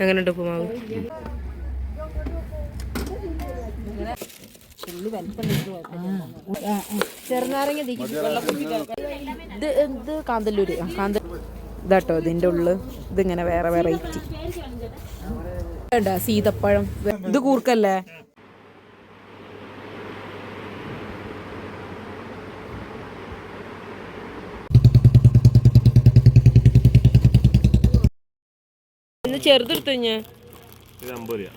എങ്ങനെയുണ്ട് ഉപ്പുമാവ്? ചെറുനാരങ്ങ ഇത് ഇത് കാന്തല്ലൂര്. കാന്ത ഇതാട്ടോ ഇതിന്റെ ഉള്ളിൽ ഇതിങ്ങനെ വേറെ വെറൈറ്റി സീതപ്പഴം. ഇത് കൂർക്കല്ലേ? ചെറുതെടുത്തു ഞാൻ ഇത് അമ്പത് രൂപ.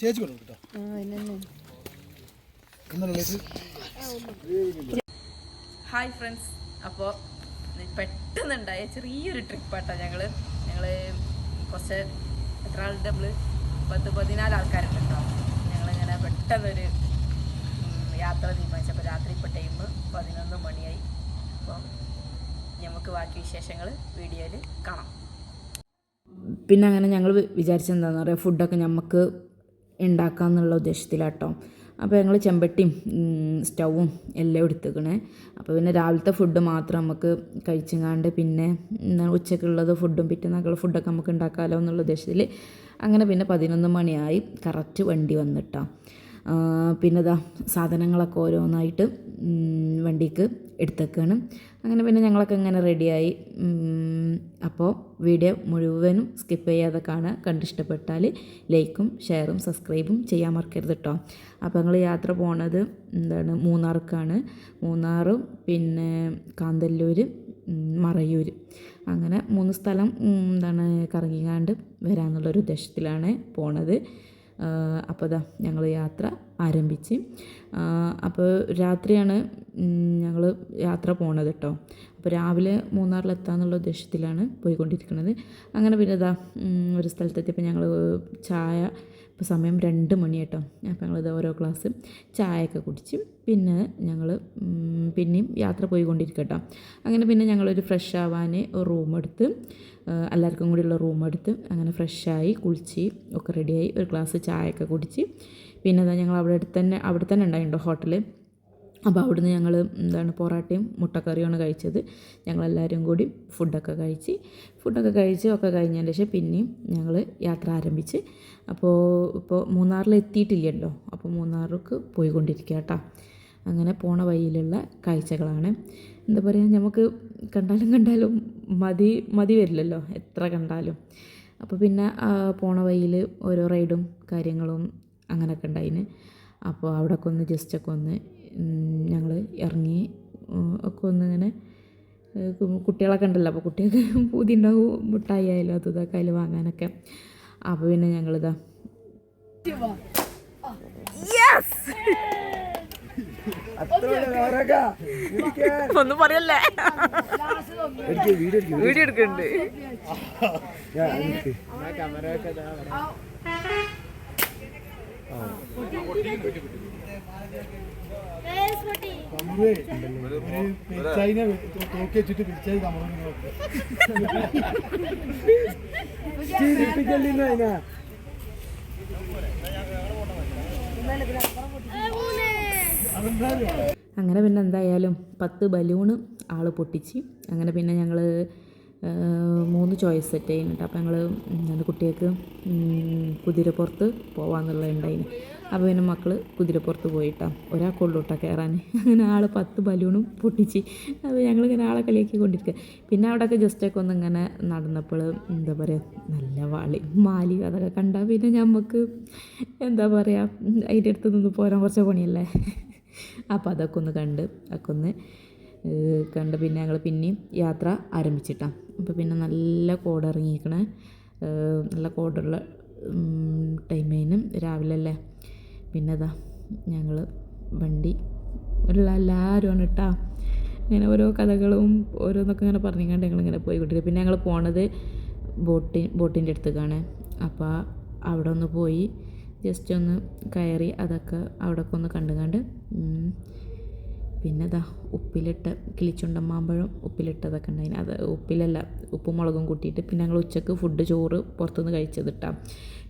ചേച്ചി കൊടുക്കും കേട്ടോ എന്നല്ല ചേച്ചി ഹായ് ഫ്രണ്ട്സ്. അപ്പോൾ പെട്ടെന്നുണ്ടായ ചെറിയൊരു ട്രിപ്പാട്ടോ ഞങ്ങൾ ഞങ്ങൾ കുറച്ച് എത്ര ആളുണ്ട് നമ്മൾ പത്ത് പതിനാല് ആൾക്കാരുണ്ട് കേട്ടോ ഞങ്ങളിങ്ങനെ പെട്ടെന്നൊരു യാത്ര തീരുമാനിച്ചപ്പോൾ രാത്രി ഇപ്പോൾ ടൈം പതിനൊന്ന് മണിയായി. അപ്പോൾ നമുക്ക് ബാക്കി വിശേഷങ്ങൾ വീഡിയോയിൽ കാണാം. പിന്നെ അങ്ങനെ ഞങ്ങൾ വിചാരിച്ചെന്താണെന്ന് പറയുക ഫുഡൊക്കെ നമുക്ക് ഉണ്ടാക്കാമെന്നുള്ള ഉദ്ദേശത്തിലാട്ടോ. അപ്പോൾ ഞങ്ങൾ ചെമ്പട്ടിയും സ്റ്റൗവും എല്ലാം എടുത്തേക്കണേ. അപ്പോൾ പിന്നെ രാവിലത്തെ ഫുഡ് മാത്രം നമുക്ക് കഴിച്ചങ്ങാണ്ട് പിന്നെ ഉച്ചക്കുള്ളത് ഫുഡും പിറ്റേന്നൊക്കെയുള്ള ഫുഡൊക്കെ നമുക്ക് ഉണ്ടാക്കാമല്ലോ എന്നുള്ള ഉദ്ദേശത്തിൽ അങ്ങനെ പിന്നെ പതിനൊന്ന് മണിയായി. കറക്റ്റ് വണ്ടി വന്നിട്ടാ. ആ, പിന്നെ ഇതാ സാധനങ്ങളൊക്കെ ഓരോന്നായിട്ട് വണ്ടിക്ക് എടുത്തേക്കാണ്. അങ്ങനെ പിന്നെ ഞങ്ങളൊക്കെ ഇങ്ങനെ റെഡിയായി അപ്പോൾ വീഡിയോ മുഴുവനും സ്കിപ്പ് ചെയ്യാതെ കാണുക. കണ്ടിഷ്ടപ്പെട്ടാൽ ലൈക്കും ഷെയറും സബ്സ്ക്രൈബും ചെയ്യാൻ മറക്കരുത് കേട്ടോ അപ്പോൾ ഞങ്ങൾ യാത്ര പോണത് എന്താണ് മൂന്നാർക്കാണ്. മൂന്നാറും പിന്നെ കാന്തല്ലൂർ മറയൂർ അങ്ങനെ മൂന്ന് സ്ഥലം എന്താണ് കറങ്ങിക്കാണ്ട് വരാമെന്നുള്ളൊരു ഉദ്ദേശത്തിലാണ് പോണത്. അപ്പോൾ ഇതാ ഞങ്ങൾ യാത്ര ആരംഭിച്ച്. അപ്പോൾ രാത്രിയാണ് ഞങ്ങൾ യാത്ര പോണത് കേട്ടോ അപ്പോൾ രാവിലെ മൂന്നാറിലെത്താന്നുള്ള ഉദ്ദേശത്തിലാണ് പോയിക്കൊണ്ടിരിക്കുന്നത് അങ്ങനെ പിന്നെ ഇതാ ഒരു സ്ഥലത്തെത്തിയപ്പോൾ ഞങ്ങൾ ചായ ഇപ്പോൾ സമയം രണ്ട് മണി കേട്ടോ അപ്പോൾ ഞങ്ങളിത് ഓരോ ക്ലാസ് ചായയൊക്കെ കുടിച്ച് പിന്നെ ഞങ്ങൾ പിന്നെയും യാത്ര പോയിക്കൊണ്ടിരിക്കട്ടോ. അങ്ങനെ പിന്നെ ഞങ്ങളൊരു ഫ്രഷ് ആവാൻ റൂം എടുത്ത് എല്ലാവർക്കും കൂടിയുള്ള റൂം എടുത്ത് അങ്ങനെ ഫ്രഷായി കുളിച്ച് ഒക്കെ റെഡിയായി ഒരു ക്ലാസ് ചായയൊക്കെ കുടിച്ച് പിന്നെ അതാ ഞങ്ങൾ അവിടെ അടുത്ത് തന്നെ അവിടെ തന്നെ ഉണ്ടായിട്ടുണ്ടോ ഹോട്ടൽ അപ്പോൾ അവിടുന്ന് ഞങ്ങൾ എന്താണ് പൊറാട്ടയും മുട്ടക്കറിയുമാണ് കഴിച്ചത്. ഞങ്ങളെല്ലാവരും കൂടി ഫുഡൊക്കെ കഴിച്ച് ഫുഡൊക്കെ കഴിച്ച് ഒക്കെ കഴിഞ്ഞതിന് ശേഷം പിന്നെയും ഞങ്ങൾ യാത്ര ആരംഭിച്ച് അപ്പോൾ ഇപ്പോൾ മൂന്നാറിൽ എത്തിയിട്ടില്ലല്ലോ അപ്പോൾ മൂന്നാറിലേക്ക് പോയിക്കൊണ്ടിരിക്കുക കേട്ടോ. അങ്ങനെ പോണ വഴിയിലുള്ള കാഴ്ചകളാണ്. എന്താ പറയുക നമുക്ക് കണ്ടാലും കണ്ടാലും മതി മതി വരില്ലല്ലോ. എത്ര കണ്ടാലും. അപ്പോൾ പിന്നെ പോണ വഴിയിൽ ഓരോ റൈഡും കാര്യങ്ങളും അങ്ങനെയൊക്കെ ഉണ്ടായിന്. അപ്പോൾ അവിടെയൊക്കെ ഒന്ന് ജസ്റ്റൊക്കെ ഒന്ന് ഞങ്ങൾ ഇറങ്ങി ഒക്കെ ഒന്ന് ഇങ്ങനെ കുട്ടികളൊക്കെ ഉണ്ടല്ലോ. അപ്പോൾ കുട്ടികൾക്ക് പൂതി ഉണ്ടാവും മിഠായി ആയാലും അതും ഇതൊക്കെ അതിൽ വാങ്ങാനൊക്കെ. അപ്പോൾ പിന്നെ ഞങ്ങളിതാ ഒന്നും പറയല്ലേ വീഡിയോ എടുക്കുന്നുണ്ട് അങ്ങനെ പിന്നെ എന്തായാലും പത്ത് ബലൂണ് ആൾ പൊട്ടിച്ച്. അങ്ങനെ പിന്നെ ഞങ്ങൾ മൂന്ന് ചോയ്സ് സെറ്റ് ചെയ്യുന്നുണ്ട്. അപ്പോൾ ഞങ്ങൾ കുട്ടികൾക്ക് കുതിരപ്പുറത്ത് പോകാമെന്നുള്ള ഉണ്ടായിന് അപ്പോൾ പിന്നെ മക്കൾ കുതിരപ്പുറത്ത് പോയിട്ടാണ് ഒരാൾക്കുള്ളൂ കൊള്ളൂട്ടാ കയറാൻ അങ്ങനെ ആൾ പത്ത് ബലൂണും പൊട്ടിച്ച് അപ്പോൾ ഞങ്ങളിങ്ങനെ ആളെ കളിയാക്കി കൊണ്ടിരിക്കുക പിന്നെ അവിടെയൊക്കെ ജസ്റ്റൊക്കെ ഒന്ന് ഇങ്ങനെ നടന്നപ്പോൾ എന്താ പറയുക നല്ല വാളി മാലി അതൊക്കെ കണ്ടാൽ പിന്നെ നമുക്ക് എന്താ പറയുക അതിന്റെ അടുത്ത് നിന്ന് പോരാൻ കുറച്ച് പണിയല്ലേ. അപ്പോൾ അതൊക്കെ ഒന്ന് കണ്ട് അതൊക്കെ ഒന്ന് കണ്ട് പിന്നെ ഞങ്ങൾ പിന്നെയും യാത്ര ആരംഭിച്ചിട്ടാണ് അപ്പോൾ പിന്നെ നല്ല കോടിറങ്ങിയിരിക്കണേ നല്ല കോടുള്ള ടൈമേനും രാവിലെ അല്ലേ പിന്നെ അതാ ഞങ്ങൾ വണ്ടി ഉള്ള എല്ലാവരും കേട്ടോ ഇങ്ങനെ ഓരോ കഥകളും ഓരോന്നൊക്കെ ഇങ്ങനെ പറഞ്ഞുകൊണ്ട് ഞങ്ങളിങ്ങനെ പോയിക്കൊണ്ടിരിക്കും പിന്നെ ഞങ്ങൾ പോണത് ബോട്ടി ബോട്ടിന്റെ അടുത്തേക്കാണ് അപ്പോൾ അവിടെ ഒന്ന് പോയി ജസ്റ്റ് ഒന്ന് കയറി അതൊക്കെ അവിടെയൊക്കെ ഒന്ന് കണ്ടുകണ്ട്. പിന്നെ ഇതാ ഉപ്പിലിട്ട് കിളിച്ചുണ്ട മാമ്പഴം ഉപ്പിലിട്ടതൊക്കെ ഉണ്ടായിന്. അത് ഉപ്പിലല്ല ഉപ്പും മുളകും കൂട്ടിയിട്ട് പിന്നെ ഞങ്ങൾ ഉച്ചയ്ക്ക് ഫുഡ് ചോറ് പുറത്തുനിന്ന് കഴിച്ചത് ഇട്ടാം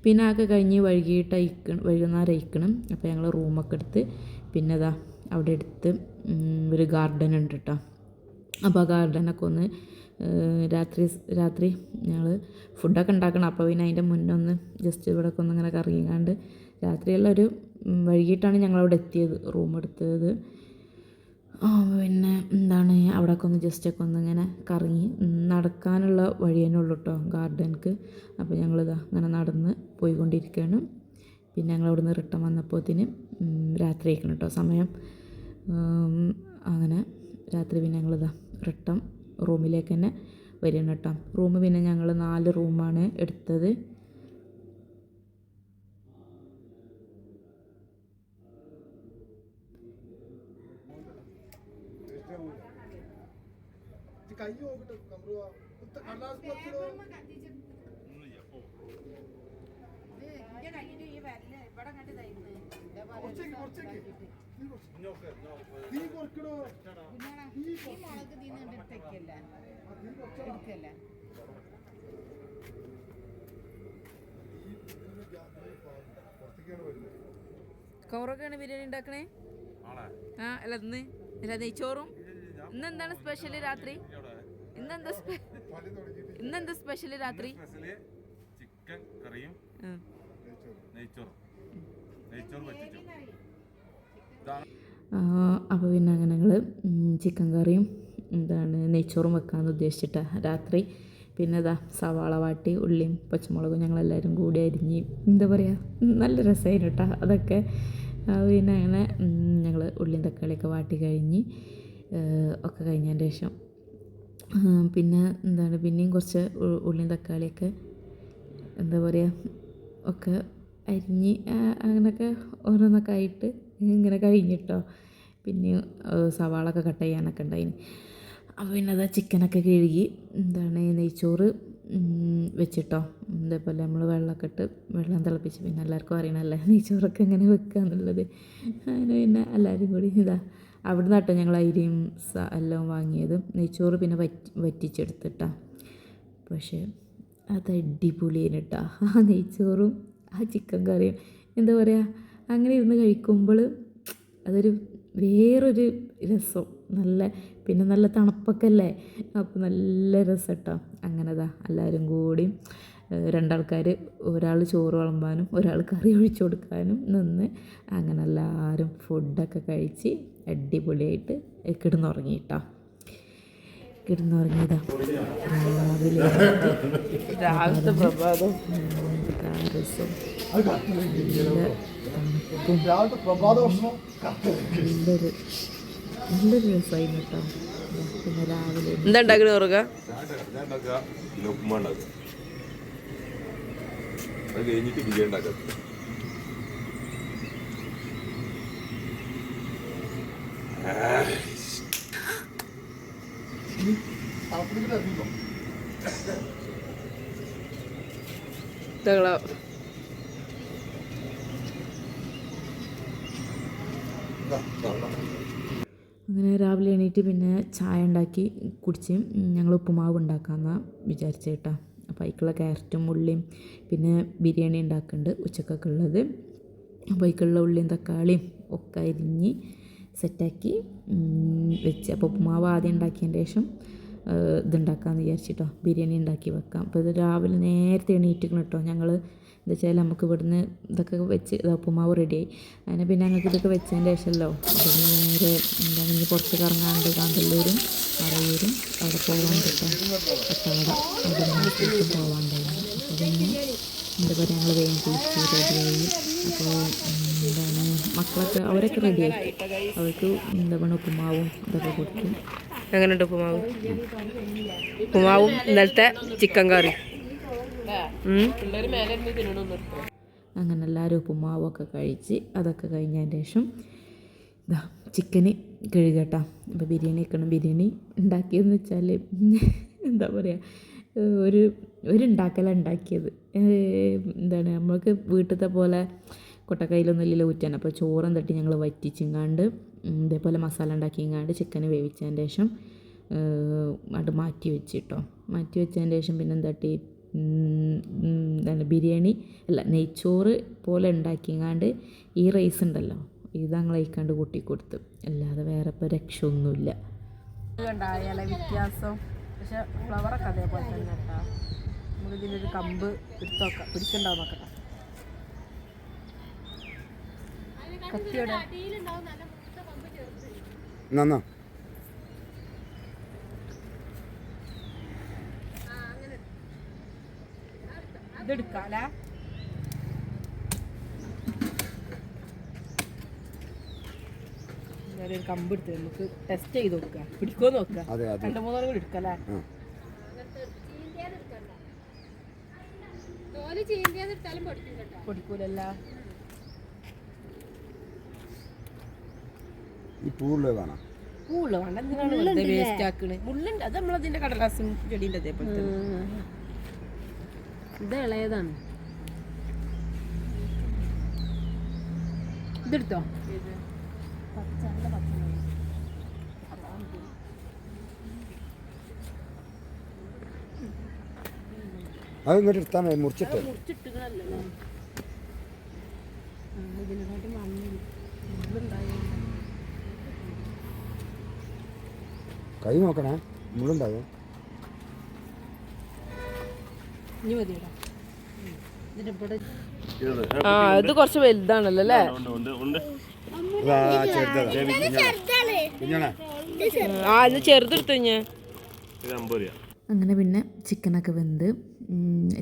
പിന്നെ ആകെ കഴിഞ്ഞ് വൈകിട്ട് അയക്കണം വൈകുന്നേരം അയക്കണം. അപ്പോൾ ഞങ്ങൾ റൂമൊക്കെ എടുത്ത് പിന്നെ ഇതാ അവിടെ എടുത്ത് ഒരു ഗാർഡൻ ഉണ്ട് കേട്ടോ അപ്പോൾ ആ ഗാർഡനൊക്കെ ഒന്ന് രാത്രി രാത്രി ഞങ്ങൾ ഫുഡൊക്കെ ഉണ്ടാക്കണം. അപ്പോൾ പിന്നെ അതിന്റെ മുന്നേ ഒന്ന് ജസ്റ്റ് ഇവിടെ ഒക്കെ ഒന്ന് ഇങ്ങനെ കറങ്ങിക്കാണ്ട് രാത്രിയുള്ള ഒരു വൈകിട്ടാണ് ഞങ്ങളവിടെ എത്തിയത് റൂം എടുത്തത്. പിന്നെ എന്താണ് അവിടെയൊക്കെ ഒന്ന് ജസ്റ്റൊക്കെ ഒന്ന് ഇങ്ങനെ കറങ്ങി നടക്കാനുള്ള വഴി തന്നെ ഉള്ളൂ കേട്ടോ ഗാർഡൻക്ക്. അപ്പോൾ ഞങ്ങളിതാ ഇങ്ങനെ നടന്ന് പോയിക്കൊണ്ടിരിക്കുകയാണ് പിന്നെ ഞങ്ങൾ അവിടുന്ന് റിട്ടേൺ വന്നപ്പോത്തിന് രാത്രി ആയിക്കണം കേട്ടോ സമയം. അങ്ങനെ രാത്രി പിന്നെ ഞങ്ങളിതാ റിട്ടേൺ റൂമിലേക്ക് തന്നെ വരികയാണ് കേട്ടോ റൂം പിന്നെ ഞങ്ങൾ നാല് റൂമാണ് എടുത്തത് കൈ നോക്കട്ടെ കമറുക കടലാസ് കുറച്ചിടോ കുറച്ചേക്ക് കുറച്ചേക്ക് നീ കുറച്ച്. നീ കുറക്കണോ നീ കുറച്ച്. ആ, നീ കുറച്ചടാ. ഈ ഇതിന്റെ ഗ്യാപ്പിൽ പുറത്തേക്കാണ് വരുന്നത് കൗറൊക്കെയാണ് ബിരിയാണി ഉണ്ടാക്കണേ? ആ അല്ല ഇന്ന്. അല്ല നെയ്ച്ചോറും. ഇന്ന് എന്താണ് സ്പെഷ്യൽ രാത്രി? ഇന്നെന്താ ഇന്നെന്താ സ്പെഷ്യൽ രാത്രി? ചിക്കൻ കറിയും. നെയ്ച്ചോറും. നെയ്ച്ചോറ്. പറ്റിച്ചു അപ്പോൾ പിന്നെ അങ്ങനെ ഞങ്ങൾ ചിക്കൻ കറിയും എന്താണ് നെയ്ച്ചോറും വെക്കാമെന്ന് ഉദ്ദേശിച്ചിട്ട രാത്രി. പിന്നെ ഇതാ സവാള വാട്ടി ഉള്ളിയും പച്ചമുളകും ഞങ്ങളെല്ലാവരും കൂടി അരിഞ്ഞ് എന്താ പറയുക നല്ല രസമായിരുന്നു കേട്ടോ അതൊക്കെ. പിന്നെ അങ്ങനെ ഞങ്ങൾ ഉള്ളിയും തക്കാളിയൊക്കെ വാട്ടി കഴിഞ്ഞ് ഒക്കെ കഴിഞ്ഞതിന് ശേഷം പിന്നെ എന്താണ് പിന്നെയും കുറച്ച് ഉള്ളിയും തക്കാളിയൊക്കെ എന്താ പറയുക ഒക്കെ അരിഞ്ഞ് അങ്ങനെയൊക്കെ ഓരോന്നൊക്കെ ആയിട്ട് ഇങ്ങനെ കഴിഞ്ഞിട്ടോ. പിന്നെ സവാള ഒക്കെ കട്ട് ചെയ്യാനൊക്കെ ഉണ്ടായിന്. അപ്പോൾ പിന്നെ അതാ ചിക്കനൊക്കെ കഴുകി എന്താണ് നെയ്ച്ചോറ് വെച്ചിട്ടോ. ഇതേപോലെ നമ്മൾ വെള്ളമൊക്കെ ഇട്ട് വെള്ളം തിളപ്പിച്ച് പിന്നെ എല്ലാവർക്കും അറിയണമല്ലേ നെയ്ച്ചോറൊക്കെ എങ്ങനെ വെക്കുക എന്നുള്ളത് അങ്ങനെ പിന്നെ എല്ലാവരും കൂടി ഇതാ അവിടെ നിന്നാട്ടോ ഞങ്ങൾ അരിയും എല്ലാം വാങ്ങിയത്. നെയ്ച്ചോറ് പിന്നെ വറ്റി വറ്റിച്ചെടുത്തിട്ടാ. പക്ഷേ അത് അടിപൊളിയാണ് കേട്ടോ. ആ നെയ്ച്ചോറും ആ ചിക്കൻ കറിയും. എന്താ പറയുക അങ്ങനെ ഇരുന്ന് കഴിക്കുമ്പോൾ അതൊരു വേറൊരു രസം. നല്ല പിന്നെ നല്ല തണുപ്പൊക്കെ അല്ലേ? അപ്പോൾ നല്ല രസം കേട്ടോ. അങ്ങനെതാ എല്ലാവരും കൂടി. രണ്ടാൾക്കാർ ഒരാൾ ചോറ് വിളമ്പാനും ഒരാൾ കറി ഒഴിച്ചു കൊടുക്കാനും നിന്ന് അങ്ങനെ എല്ലാവരും ഫുഡൊക്കെ കഴിച്ച് അടിപൊളിയായിട്ട് കിടന്നുറങ്ങി കേട്ടോ കിടന്നുറങ്ങിയതാ. രാവിലെ നല്ലൊരു നല്ലൊരു രസമായിരുന്നു കേട്ടോ. പിന്നെ രാവിലെ എന്താ ഉണ്ടാക്കണ ഓർക്ക ഞാൻ ഉണ്ടാക്കുക പിന്നെ ഉപ്പുമ ഉണ്ടാക്കുക അത് കഴിഞ്ഞിട്ട് ബിരിയാണി എത്തിക്കോ അങ്ങനെ രാവിലെ എണീറ്റ് പിന്നെ ചായ ഉണ്ടാക്കി കുടിച്ച് ഞങ്ങൾ ഉപ്പുമാവ് ഉണ്ടാക്കാമെന്നാണ് വിചാരിച്ചേട്ടാ കേട്ടോ. അപ്പോൾ അതിക്കുള്ള ക്യാരറ്റും ഉള്ളിയും പിന്നെ ബിരിയാണി ഉണ്ടാക്കുന്നുണ്ട് ഉച്ചക്കൊക്കെ ഉള്ളത്. അപ്പോൾ അതിക്കുള്ള ഉള്ളിയും തക്കാളിയും ഒക്കെ അരിഞ്ഞ് സെറ്റാക്കി വെച്ച്. അപ്പോൾ ഉപ്പുമാവ് ആദ്യം ഉണ്ടാക്കിയതിന് ശേഷം ഇതുണ്ടാക്കാമെന്ന് വിചാരിച്ചിട്ടോ. ബിരിയാണി ഉണ്ടാക്കി വെക്കാം. അപ്പോൾ ഇത് രാവിലെ നേരത്തെ എണീറ്റിക്കണം കേട്ടോ ഞങ്ങൾ എന്താ വെച്ചാൽ നമുക്ക് ഇവിടുന്ന് ഇതൊക്കെ വെച്ച് ഉപ്പുമാവ് റെഡിയായി അതിനെ പിന്നെ ഞങ്ങൾക്ക് ഇതൊക്കെ വെച്ചതിന്റെ ശേഷമല്ലോ നേരെ എന്താ ഇനി പുറത്ത് കറങ്ങാണ്ട് കാന്തല്ലൂരും മറയൂരും അവിടെ പോകാൻ കിട്ടും പത്തവട അവിടെ നിന്ന് പോകാണ്ടായിരുന്നു അപ്പോൾ പിന്നെ എന്താ പറയുക ഞങ്ങൾ വേഗം കുളിച്ച് റെഡിയായി. അപ്പോൾ എന്താണ് മക്കളൊക്കെ അവരൊക്കെ റെഡിയായി. അവർക്ക് എന്താ പറയുക ഉപ്പുമാവും ഇതൊക്കെ കൊടുത്തു. എങ്ങനെയുണ്ട് ഉപ്പുമാവ്? ഉപ്പുമാവും ഇന്നലത്തെ ചിക്കൻ കറി. അങ്ങനെ എല്ലാവരും ഉപ്പുമാവൊക്കെ കഴിച്ച് അതൊക്കെ കഴിഞ്ഞതിന് ശേഷം ഇതാ ചിക്കന് കഴുകട്ടോ. അപ്പോൾ ബിരിയാണി വെക്കണം. ബിരിയാണി ഉണ്ടാക്കിയതെന്ന് വെച്ചാൽ എന്താ പറയുക ഒരു ഒരു ഉണ്ടാക്കലാണ് ഉണ്ടാക്കിയത് എന്താണ് നമ്മൾക്ക് വീട്ടിലത്തെ പോലെ കൊട്ടക്കൈയിലൊന്നും ഇല്ലല്ലോ ഊറ്റാൻ. അപ്പോൾ ചോറും തട്ടി ഞങ്ങൾ വറ്റിച്ചിങ്ങാണ്ട് ഇതേപോലെ മസാല ഉണ്ടാക്കിങ്ങാണ്ട് ചിക്കൻ വേവിച്ചതിന് ശേഷം അത് മാറ്റി വെച്ചിട്ടോ. മാറ്റി വെച്ചതിന് ശേഷം പിന്നെ ഉം, എന്താണ് ബിരിയാണി അല്ല നെയ്ച്ചോറ് പോലെ ഉണ്ടാക്കിങ്ങാണ്ട് ഈ റൈസ് ഉണ്ടല്ലോ ഇത് ഞങ്ങൾ അയക്കാണ്ട് കൂട്ടി കൊടുത്തു അല്ലാതെ വേറെ ഇപ്പോൾ രക്ഷയൊന്നുമില്ല. ഉണ്ടായാല വ്യത്യാസം. പക്ഷെ ഫ്ലവറൊക്കെ അതേപോലെ തന്നെ കേട്ടോ. നമുക്ക് ഒരു കമ്പ് എടുത്തോക്കാം. പിടിക്കണ്ടാവും നോക്കട്ടെ കത്തിയോടെ. നന്നാ ഇതെടുക്കാല്ലേ ഞാനൊരു കമ്പ് എടുത്ത് നമുക്ക് ടെസ്റ്റ് ചെയ്ത് നോക്കുക പിടിക്കോ നോക്കുക അതെ അതെ. രണ്ട് മൂന്നാലും കൂടി എടുക്കാം ആ പൊടിക്കൂലല്ല. ഈ പൂവുള്ളത് വേണം പൂൾ വേണ്ട എന്തിനാണ് വെറുതെ വേസ്റ്റ് ആക്കണ്? മുള്ളുണ്ട് അത് നമ്മളതിന്റെ കടലാസും ചെടീന്റെ അതേപോലെ ഇത് ഇളയതാണ്. ഇതെടുത്തോ? അത് ഇങ്ങോട്ട് എടുത്താൽ മതി മുറിച്ചിട്ട്. കൈ നോക്കണേ മുള്ളുണ്ടായോ? ആ ഇത് കുറച്ച് വലുതാണല്ലോ അല്ലേ? ആ ഇത് ചെറുതെടുത്തു ഞാൻ അങ്ങനെ പിന്നെ ചിക്കനൊക്കെ വെന്ത്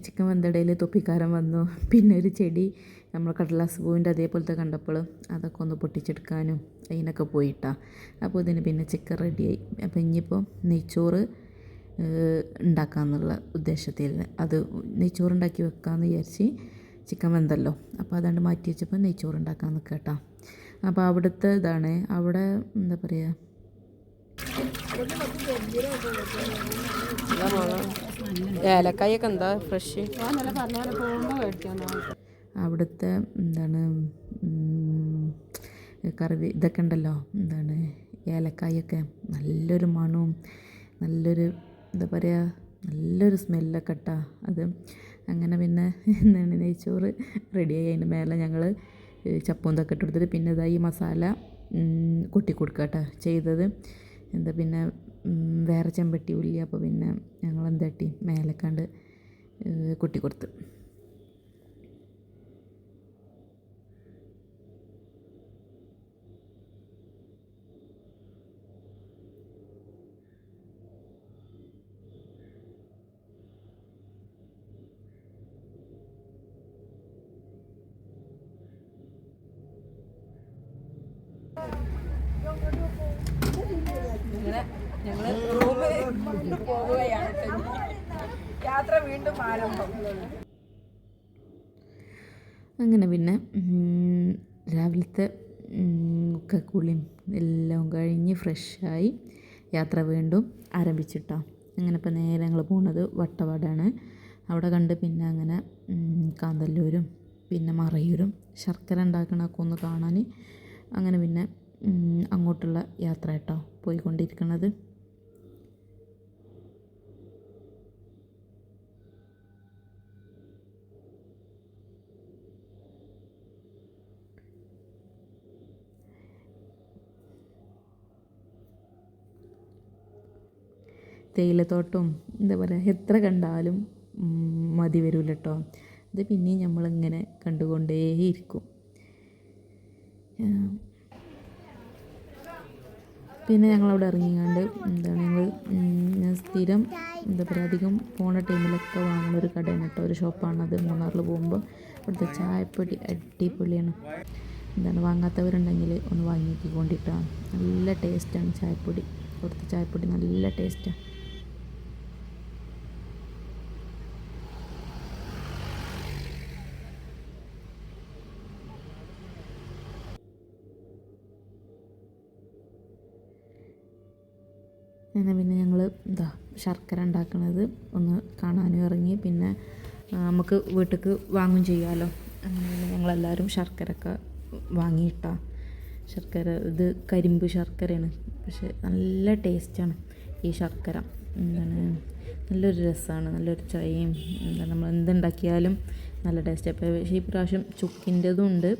ചിക്കൻ വെന്തടയിൽ തൊപ്പിക്കാരൻ വന്നു. പിന്നെ ഒരു ചെടി നമ്മൾ കടലാസ് പൂവിന്റെ അതേപോലത്തെ കണ്ടപ്പോൾ അതൊക്കെ ഒന്ന് പൊട്ടിച്ചെടുക്കാനും അതിനൊക്കെ പോയിട്ടാ. അപ്പോൾ ഇതിന് പിന്നെ ചിക്കൻ റെഡിയായി. അപ്പോൾ ഇനിയിപ്പോൾ നെയ്ച്ചോറ് ഉണ്ടാക്കാമെന്നുള്ള ഉദ്ദേശത്തിൽ അത് നെയ്ച്ചോറ് ഉണ്ടാക്കി വെക്കാമെന്ന് വിചാരിച്ച് ചിക്കൻ വെന്തല്ലോ അപ്പോൾ അതാണ്ട് മാറ്റി വെച്ചപ്പോൾ നെയ്ച്ചോറ് ഉണ്ടാക്കാൻ നിൽക്കട്ടോ അപ്പോൾ അവിടുത്തെ ഇതാണ്. അവിടെ എന്താ പറയുക? ഏലക്കായൊക്കെ എന്താ ഫ്രഷ്? അവിടുത്തെ എന്താണ് കറിവി ഇതൊക്കെ ഉണ്ടല്ലോ. എന്താണ് ഏലക്കായൊക്കെ നല്ലൊരു മണവും നല്ലൊരു എന്താ പറയുക നല്ലൊരു സ്മെല്ലൊക്കെ ഇട്ടാ അത്. അങ്ങനെ പിന്നെ എന്താണ് നെയ്ച്ചോറ് റെഡിയായി അതിന്റെ മേലെ ഞങ്ങൾ ചപ്പും ഇട്ട് കൊടുത്തിട്ട് പിന്നെ ഇതായി മസാല കൊട്ടി കൊടുക്കുക കേട്ടോ ചെയ്തത്. എന്താ പിന്നെ വേറെ ചെമ്പട്ടി ഉള്ളി അപ്പോൾ പിന്നെ എന്താട്ടി മേലക്കാണ്ട് ഏഹ്, കൊട്ടി കൊടുത്തു ഞങ്ങൾ റൂമിൽ പോവുകയാണ്. യാത്ര വീണ്ടും ആരംഭം. അങ്ങനെ പിന്നെ രാവിലത്തെ ഒക്കെ കുളിയും എല്ലാം കഴിഞ്ഞ് ഫ്രഷായി യാത്ര വീണ്ടും ആരംഭിച്ചിട്ടോ. അങ്ങനെ ഇപ്പോൾ നേരെ ഞങ്ങൾ പോകുന്നത് വട്ടവടാണ്. അവിടെ കണ്ട് പിന്നെ അങ്ങനെ കാന്തല്ലൂരും പിന്നെ മറയൂരും ശർക്കര ഉണ്ടാക്കണമൊക്കെ ഒന്ന് കാണാൻ അങ്ങനെ പിന്നെ അങ്ങോട്ടുള്ള യാത്ര കേട്ടോ പോയിക്കൊണ്ടിരിക്കുന്നത് തേയിലത്തോട്ടവും എന്താ പറയുക എത്ര കണ്ടാലും മതി വരില്ല കേട്ടോ ഇത് പിന്നെയും നമ്മളിങ്ങനെ കണ്ടുകൊണ്ടേയിരിക്കും. പിന്നെ ഞങ്ങളവിടെ ഇറങ്ങിയാണ്ട് എന്താണ് ഞങ്ങൾ ഞാൻ സ്ഥിരം എന്താ പറയുക അധികം പോണ ടൈമിലൊക്കെ വാങ്ങുന്ന ഒരു കടയാണ് കേട്ടോ. ഒരു ഷോപ്പാണത് മൂന്നാറിൽ പോകുമ്പോൾ ഇവിടുത്തെ ചായപ്പൊടി അടിപൊളിയാണ്. എന്താണ് വാങ്ങാത്തവരുണ്ടെങ്കിൽ ഒന്ന് വാങ്ങിക്കൊണ്ടിട്ടാണ് നല്ല ടേസ്റ്റാണ് ചായപ്പൊടി. ഇവിടുത്തെ ചായപ്പൊടി നല്ല ടേസ്റ്റാണ് അങ്ങനെ പിന്നെ ഞങ്ങൾ എന്താ ശർക്കര ഉണ്ടാക്കുന്നത് ഒന്ന് കാണാനും ഇറങ്ങി. പിന്നെ നമുക്ക് വീട്ടിലേക്ക് വാങ്ങും ചെയ്യാമല്ലോ അങ്ങനെ ഞങ്ങളെല്ലാവരും ശർക്കരയൊക്കെ വാങ്ങിയിട്ടാ. ശർക്കര ഇത് കരിമ്പ് ശർക്കരയാണ്. പക്ഷെ നല്ല ടേസ്റ്റാണ് ഈ ശർക്കര. എന്താണ് നല്ലൊരു രസമാണ് നല്ലൊരു ചായയും. എന്താണ് നമ്മൾ എന്തുണ്ടാക്കിയാലും നല്ല ടേസ്റ്റ്. അപ്പോൾ പക്ഷേ ഈ പ്രാവശ്യം ചുക്കിന്റെതും ഉണ്ട്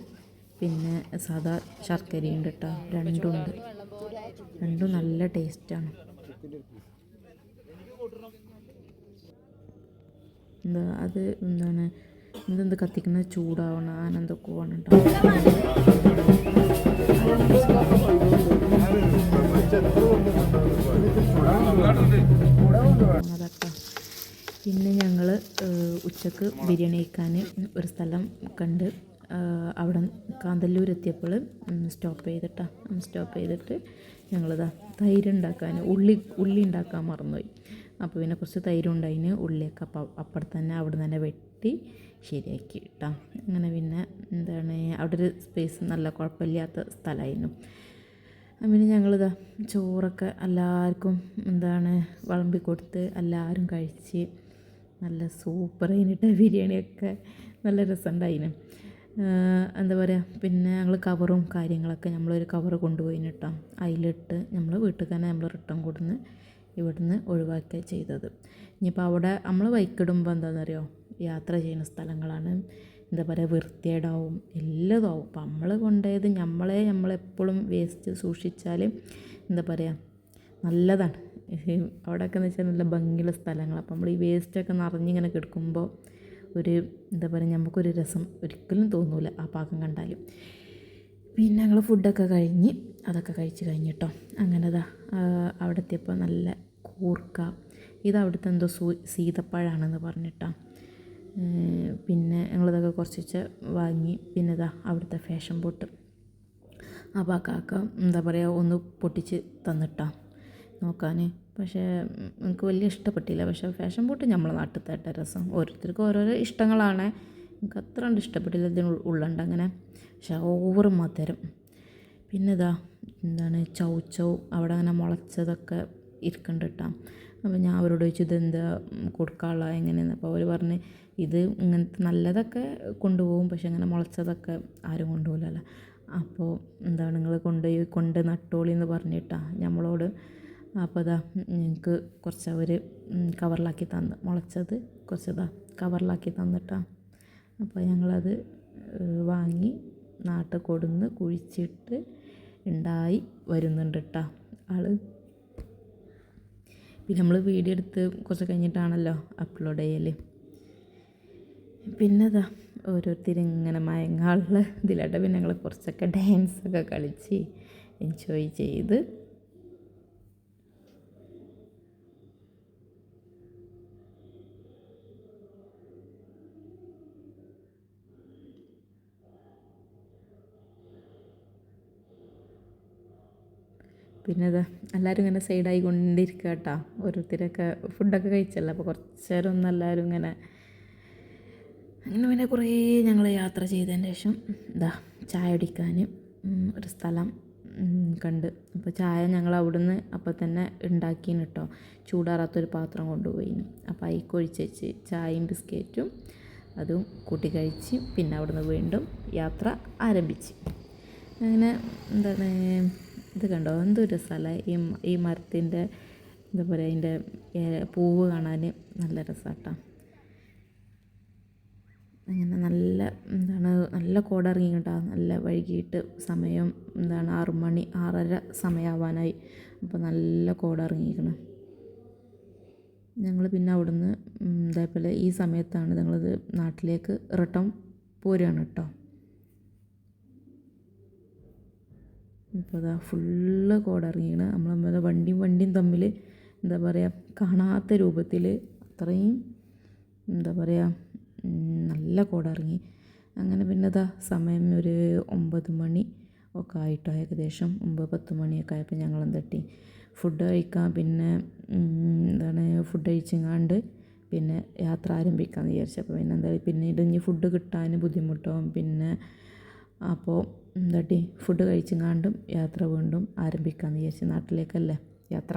പിന്നെ സാധാ ശർക്കരയുണ്ട് കേട്ടോ രണ്ടും ഉണ്ട്. രണ്ടും നല്ല ടേസ്റ്റാണ്. എന്താ അത് എന്താണ് എന്തെന്ത് കത്തിക്കുന്നത്? ചൂടാവണം ആനന്ദമൊക്കെ അതൊക്കെ. പിന്നെ ഞങ്ങൾ ഉച്ചയ്ക്ക് ബിരിയാണി കഴിക്കാൻ ഒരു സ്ഥലം കണ്ട് അവിടെ കാന്തല്ലൂർ എത്തിയപ്പോൾ സ്റ്റോപ്പ് ചെയ്തിട്ടാ സ്റ്റോപ്പ് ചെയ്തിട്ട് ഞങ്ങളിതാ തൈര് ഉണ്ടാക്കാൻ ഉള്ളി ഉള്ളി ഉണ്ടാക്കാൻ മറന്നുപോയി. അപ്പോൾ പിന്നെ കുറച്ച് തൈര് ഉണ്ടായിന് ഉള്ളിയൊക്കെ അപ്പം അപ്പുറത്ത് തന്നെ അവിടെ തന്നെ വെട്ടി ശരിയാക്കി കേട്ടോ അങ്ങനെ പിന്നെ എന്താണ് അവിടെ ഒരു സ്പേസ് നല്ല കുഴപ്പമില്ലാത്ത സ്ഥലമായിരുന്നു. പിന്നെ ഞങ്ങളിതാ ചോറൊക്കെ എല്ലാവർക്കും എന്താണ് വിളമ്പി കൊടുത്ത് എല്ലാവരും കഴിച്ച് നല്ല സൂപ്പർ കഴിഞ്ഞിട്ട് ബിരിയാണിയൊക്കെ നല്ല രസമുണ്ടായിന്. എന്താ പറയുക പിന്നെ ഞങ്ങൾ കവറും കാര്യങ്ങളൊക്കെ നമ്മളൊരു കവർ കൊണ്ടുപോയി കേട്ടോ അതിലിട്ട് നമ്മൾ വീട്ടിൽ തന്നെ നമ്മൾ റിട്ടേൺ കൊടുന്ന് ഇവിടുന്ന് ഒഴിവാക്കുക ചെയ്തത്. ഇനിയിപ്പോൾ അവിടെ നമ്മൾ ബൈക്കിടുമ്പോൾ എന്താണെന്നറിയോ യാത്ര ചെയ്യുന്ന സ്ഥലങ്ങളാണ്. എന്താ പറയുക വൃത്തികേടാവും എല്ലാതാവും. അപ്പം നമ്മൾ കൊണ്ടുപോയത് നമ്മളെ നമ്മളെപ്പോഴും വേസ്റ്റ് സൂക്ഷിച്ചാൽ എന്താ പറയുക നല്ലതാണ്. അവിടെയൊക്കെ എന്ന് വെച്ചാൽ നല്ല ഭംഗിയുള്ള സ്ഥലങ്ങൾ അപ്പം നമ്മൾ ഈ വേസ്റ്റൊക്കെ നിറഞ്ഞിങ്ങനെ കിടക്കുമ്പോൾ ഒരു എന്താ പറയുക നമുക്കൊരു രസം ഒരിക്കലും തോന്നൂല ആ പാകം കണ്ടാലും. പിന്നെ ഞങ്ങൾ ഫുഡൊക്കെ കഴിഞ്ഞ് അതൊക്കെ കഴിച്ച് കഴിഞ്ഞിട്ടോ. അങ്ങനെ അതാ അവിടെ നല്ല കൂർക്ക. ഇത് അവിടുത്തെ എന്തോ സൂ സീതപ്പഴമാണെന്ന് പറഞ്ഞിട്ടാ. പിന്നെ ഞങ്ങളിതൊക്കെ കുറച്ച് വാങ്ങി പിന്നെ ഇതാ അവിടുത്തെ ഫാഷൻ ബോട്ട് ആ കാക്ക എന്താ പറയുക ഒന്ന് പൊട്ടിച്ച് തന്നിട്ടാ. നോക്കാൻ പക്ഷേ എനിക്ക് വലിയ ഇഷ്ടപ്പെട്ടില്ല. പക്ഷേ ഫാഷൻ ബോട്ട് നമ്മളെ നാട്ടിൽ തട്ട രസം. ഓരോരുത്തർക്കും ഓരോരോ ഇഷ്ടങ്ങളാണ്. എനിക്ക് അത്ര കണ്ട് ഇഷ്ടപ്പെട്ടില്ല ഇതിന് ഉള്ളുണ്ട് അങ്ങനെ. പക്ഷേ ഓവർ മധുരം. പിന്നെ ഇതാ എന്താണ് ചൗ ചൗ അവിടെ അങ്ങനെ മുളച്ചതൊക്കെ ഇരിക്കണ്ട് കേട്ടോ അപ്പോൾ ഞാൻ അവരോട് ചോദിച്ചു ഇതെന്താ കൊടുക്കാനുള്ള? എങ്ങനെയെന്ന്? അപ്പോൾ അവർ പറഞ്ഞ് ഇത് ഇങ്ങനത്തെ നല്ലതൊക്കെ കൊണ്ടുപോകും. പക്ഷെ അങ്ങനെ മുളച്ചതൊക്കെ ആരും കൊണ്ടുപോകില്ലല്ലോ. അപ്പോൾ എന്താണ് നിങ്ങൾ കൊണ്ടുപോയി കൊണ്ട് നട്ടോളി എന്ന് പറഞ്ഞിട്ടാ നമ്മളോട് അപ്പോൾ അതാ ഞങ്ങൾക്ക് കുറച്ച് അവർ കവറിലാക്കി തന്ന് മുളച്ചത് കുറച്ചതാ കവറിലാക്കി തന്നിട്ടാ. അപ്പോൾ ഞങ്ങളത് വാങ്ങി നാട്ട് കൊടുന്ന് കുഴിച്ചിട്ട് ഉണ്ടായി വരുന്നുണ്ട് കേട്ടോ ആൾ. പിന്നെ നമ്മൾ വീഡിയോ എടുത്ത് കുറച്ച് കഴിഞ്ഞിട്ടാണല്ലോ അപ്ലോഡ് ചെയ്യൽ പിന്നെ അതാ ഓരോരുത്തർ ഇങ്ങനെ മയങ്ങാനുള്ള ഇതിലായിട്ട് പിന്നെ ഞങ്ങൾ കുറച്ചൊക്കെ ഡാൻസൊക്കെ കളിച്ച് എൻജോയ് ചെയ്ത് പിന്നെ അത് എല്ലാവരും ഇങ്ങനെ സൈഡായി കൊണ്ടിരിക്കുക കേട്ടോ. ഓരോരുത്തരൊക്കെ ഫുഡൊക്കെ കഴിച്ചല്ലോ? അപ്പോൾ കുറച്ച് നേരം ഒന്ന് എല്ലാവരും ഇങ്ങനെ അങ്ങനെ പിന്നെ കുറേ ഞങ്ങൾ യാത്ര ചെയ്തതിന് ശേഷം ഇതാ ചായ കുടിക്കാൻ ഒരു സ്ഥലം കണ്ട്. അപ്പോൾ ചായ ഞങ്ങൾ അവിടുന്ന് അപ്പോൾ തന്നെ ഉണ്ടാക്കിന് കേട്ടോ ചൂടാറാത്തൊരു പാത്രം കൊണ്ടുപോയിന്. അപ്പോൾ അതിക്ക് ഒഴിച്ച് വെച്ച് ചായയും ബിസ്ക്കറ്റും അതും കൂട്ടി കഴിച്ച് പിന്നെ അവിടുന്ന് വീണ്ടും യാത്ര ആരംഭിച്ച്. അങ്ങനെ എന്താണ് ഇത് കണ്ടോ? എന്തൊരു രസമല്ലേ? ഈ ഈ മരത്തിന്റെ എന്താ പറയുക അതിന്റെ പൂവ് കാണാൻ നല്ല രസമാട്ടോ. അങ്ങനെ നല്ല എന്താണ് നല്ല കോട ഇറങ്ങി കേട്ടോ. നല്ല വൈകിട്ട് സമയം എന്താണ് ആറു മണി ആറര സമയമാവാനായി. അപ്പോൾ നല്ല കോട ഇറങ്ങിയിരിക്കണം ഞങ്ങൾ പിന്നെ അവിടുന്ന് ഇതേപോലെ ഈ സമയത്താണ് ഞങ്ങളിത് നാട്ടിലേക്ക് റിട്ടേൺ പോരുകയാണ് കേട്ടോ. ഇപ്പോൾ അതാ ഫുള്ള് കോടിറങ്ങിയാണ് നമ്മുടെ വണ്ടിയും വണ്ടിയും തമ്മിൽ എന്താ പറയുക കാണാത്ത രൂപത്തിൽ അത്രയും എന്താ പറയുക നല്ല കോടിറങ്ങി. അങ്ങനെ പിന്നെ അതാ സമയം ഒരു ഒമ്പത് മണി ഒക്കെ ആയിട്ടോ ഏകദേശം. ഒമ്പത് പത്ത് മണിയൊക്കെ ആയപ്പോൾ ഞങ്ങൾ എന്തെട്ടി ഫുഡ് കഴിക്കാം പിന്നെ എന്താണ് ഫുഡ് കഴിച്ചെങ്ങാണ്ട് പിന്നെ യാത്ര ആരംഭിക്കാമെന്ന് വിചാരിച്ചപ്പോൾ പിന്നെ എന്താ പിന്നീട് ഇനി ഫുഡ് കിട്ടാൻ ബുദ്ധിമുട്ടാവും പിന്നെ അപ്പോൾ എന്താട്ടി? ഫുഡ് കഴിച്ചങ്ങാണ്ടും യാത്ര വീണ്ടും ആരംഭിക്കാമെന്ന് വിചാരിച്ചു നാട്ടിലേക്കല്ലേ യാത്ര.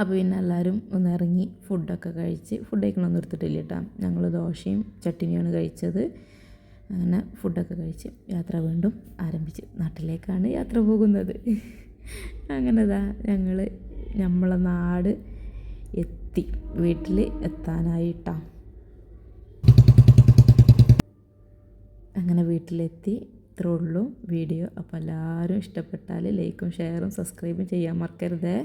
അപ്പോൾ പിന്നെ എല്ലാവരും ഒന്ന് ഇറങ്ങി ഫുഡൊക്കെ കഴിച്ച് ഫുഡ് കഴിക്കണമെന്ന് എടുത്തിട്ടില്ല കേട്ടോ. ഞങ്ങൾ ദോശയും ചട്ടിനിയാണ് കഴിച്ചത്. അങ്ങനെ ഫുഡൊക്കെ കഴിച്ച് യാത്ര വീണ്ടും ആരംഭിച്ച് നാട്ടിലേക്കാണ് യാത്ര പോകുന്നത്. അങ്ങനെ ഇതാ ഞങ്ങൾ നമ്മളെ നാട് എത്തി. വീട്ടിൽ എത്താനായിട്ടാ. അങ്ങനെ വീട്ടിലെത്തി. ഇത്രേ ഉള്ളൂ വീഡിയോ. അപ്പോൾ എല്ലാവരും ഇഷ്ടപ്പെട്ടാൽ ലൈക്കും ഷെയറും സബ്സ്ക്രൈബും ചെയ്യാൻ മറക്കരുതേ.